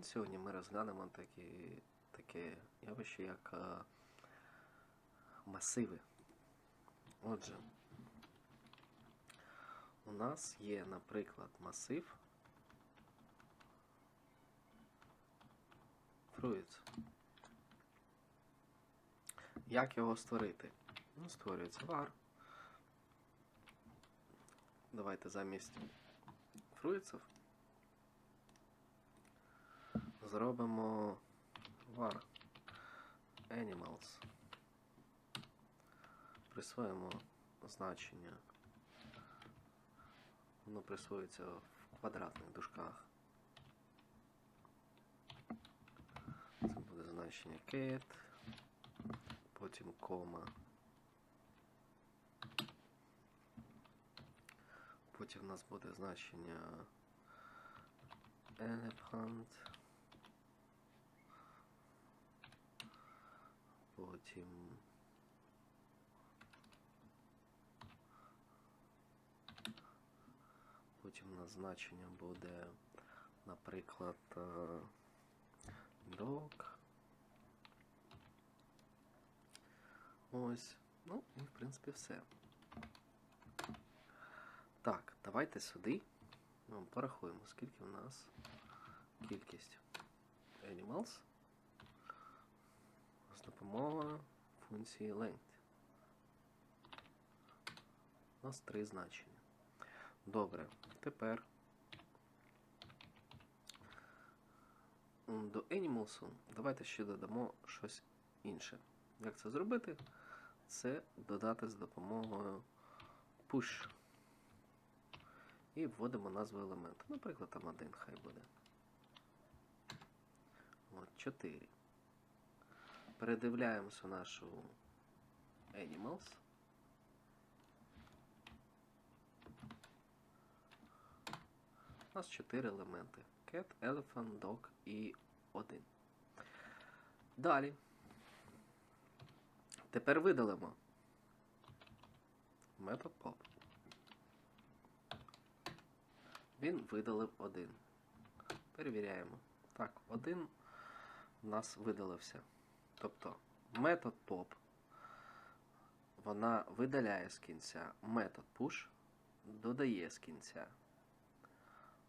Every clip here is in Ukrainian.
день сьогодні ми розглянемо такі, таке явище, як е, масиви. Отже, у нас є, наприклад, масив Fruits. Як його створити? Ну, створюється var. Давайте замість фруїців зробимо var animals. Присвоїмо значення. Воно присвоюється в квадратних дужках. Це буде значення cat, потім кома. Потім у нас буде значення elephant. Потім Потім у нас значення буде, наприклад, е, dog. Ось. Ну, і в принципі все. Так, давайте сюди. Порахуємо, скільки в нас кількість animals допомогою функції length. У нас три значення. Добре, тепер до Animals давайте ще додамо щось інше. Як це зробити? Це додати з допомогою push. І вводимо назву елементу. Наприклад, там один хай буде. От, 4. Передивляємося нашу Animals. У нас 4 елементи. Cat, Elephant, Dog і 1. Далі. Тепер видалимо метод pop. Він видалив 1. Перевіряємо. Так, 1 у нас видалився. Тобто метод pop вона видаляє з кінця метод push, додає з кінця.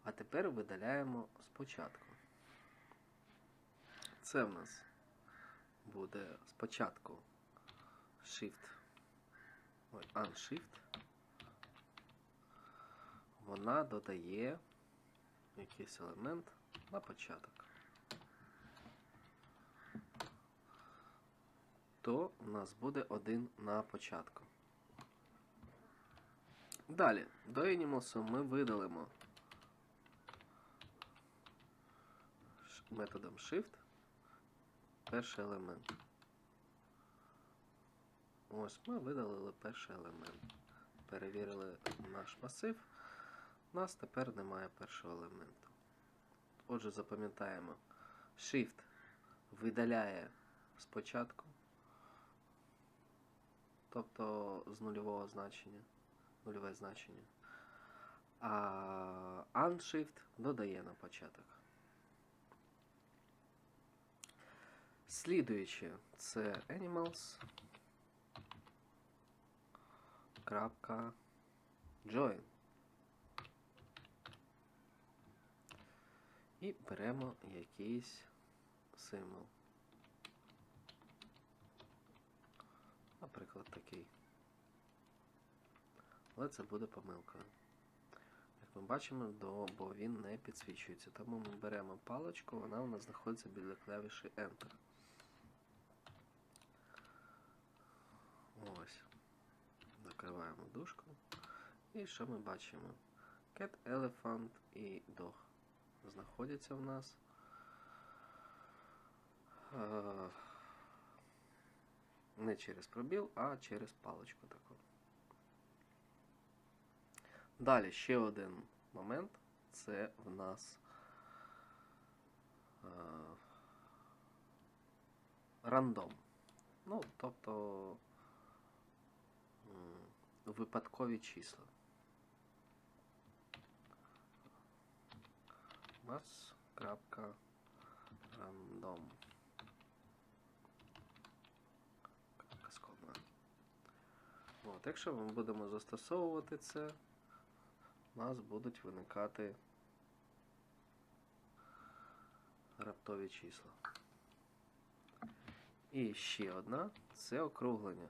А тепер видаляємо спочатку. Це в нас буде спочатку Shift. Ой, Unshift. Вона додає якийсь елемент на початок. То у нас буде один на початку. Далі, до Animals ми видалимо методом Shift перший елемент. Ось ми видалили перший елемент. Перевірили наш масив. У нас тепер немає першого елементу. Отже, запам'ятаємо, Shift видаляє спочатку, тобто з нульового значення, нульове значення. А Unshift додає на початок. Слідуюче це animals. Крапка join. І беремо якийсь символ. Наприклад, такий. Але це буде помилкою. Як ми бачимо, бо він не підсвічується. Тому ми беремо паличку, вона у нас знаходиться біля клавіші Enter. Ось. Закриваємо дужку. І що ми бачимо? Cat, Elephant і Dog знаходяться в нас. Не через пробіл, а через паличку таку. Далі ще один момент. Це в нас е, рандом. Ну, тобто випадкові числа. У нас крапка Рандом. Скобна. От, якщо ми будемо застосовувати це, у нас будуть виникати раптові числа. І ще одна це округлення.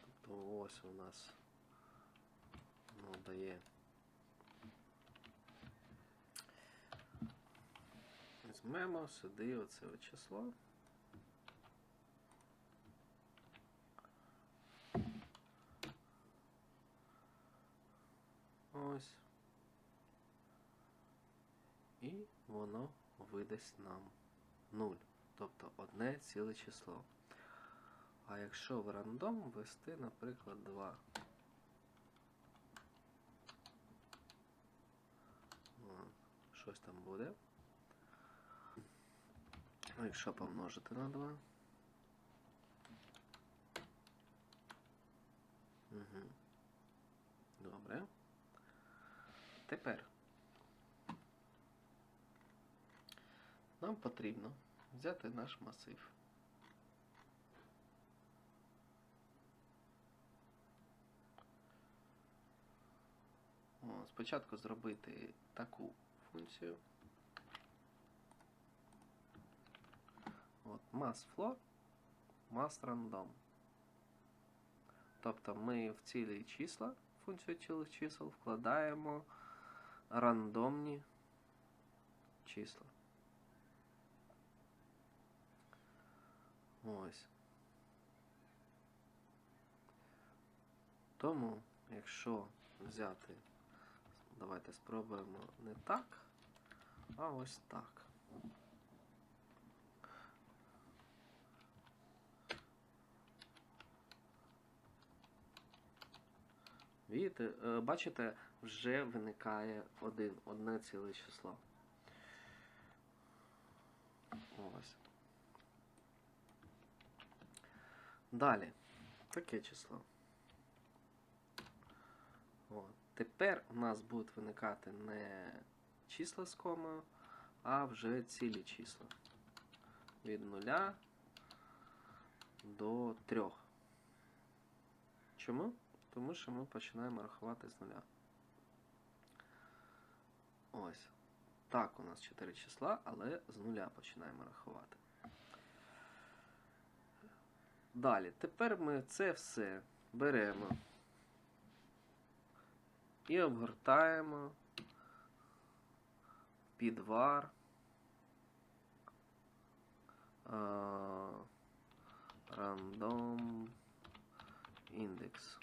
Тобто ось у нас ну, дає. Візьмемо сюди оце число. Ось. І воно видасть нам 0. Тобто одне ціле число. А якщо в рандом ввести, наприклад, 2. Щось там буде. А Якщо помножити на 2. Угу. Добре. Тепер нам потрібно взяти наш масив. О, спочатку зробити таку функцію. От, massFloor, massRandom. Тобто ми в цілі числа, функцію цілих чисел, вкладаємо рандомні числа. Ось. Тому, якщо взяти, давайте спробуємо не так, а ось так. Видите, е, бачите, вже виникає один, одне ціле число. Ось. Далі. Таке число. От. Тепер у нас будуть виникати не числа з комою, а вже цілі числа. Від 0 до 3. Чому? Тому що ми починаємо рахувати з нуля. Ось. Так, у нас 4 числа, але з нуля починаємо рахувати. Далі, тепер ми це все беремо і обгортаємо під var random index.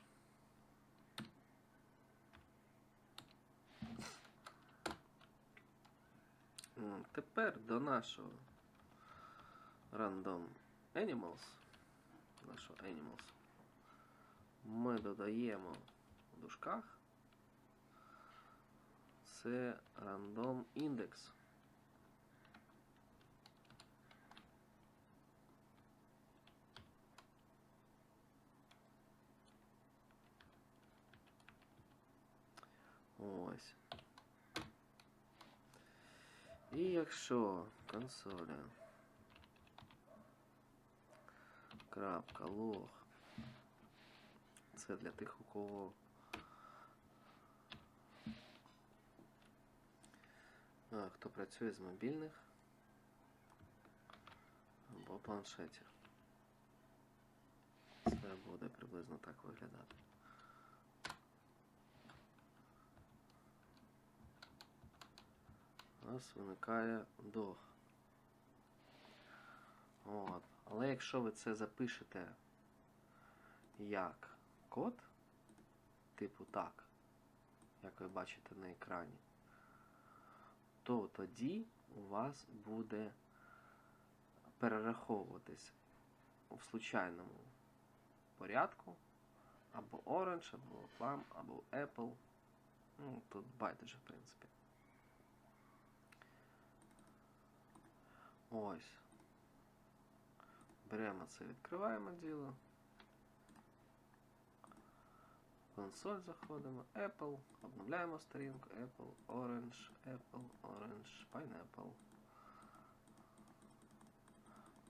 М, Тепер до нашого random animals, нашого animals, ми додаємо в дужках це random index. Ось. І якщо консоля крапка лог це для тих, у кого а, хто працює з мобільних або планшетів. Це буде приблизно так виглядати. Нас виникає дох. От. Але якщо ви це запишете як код, типу так, як ви бачите на екрані, то тоді у вас буде перераховуватись в случайному порядку або Orange, або Plum, або Apple. Ну, тут байдуже, в принципі. Ось. Беремо це, відкриваємо діло. консоль заходимо, Apple, обновляємо сторінку, Apple, Orange, Apple, Orange, Pineapple.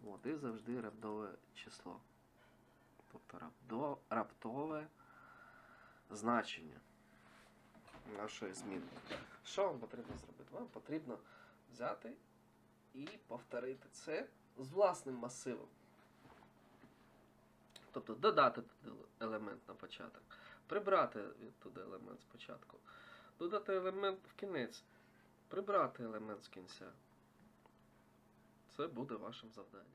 От, і завжди раптове число. Тобто раптове значення нашої зміни. Що вам потрібно зробити? Вам потрібно взяти і повторити це з власним масивом. Тобто додати туди елемент на початок, прибрати туди елемент спочатку, додати елемент в кінець, прибрати елемент з кінця. Це буде вашим завданням.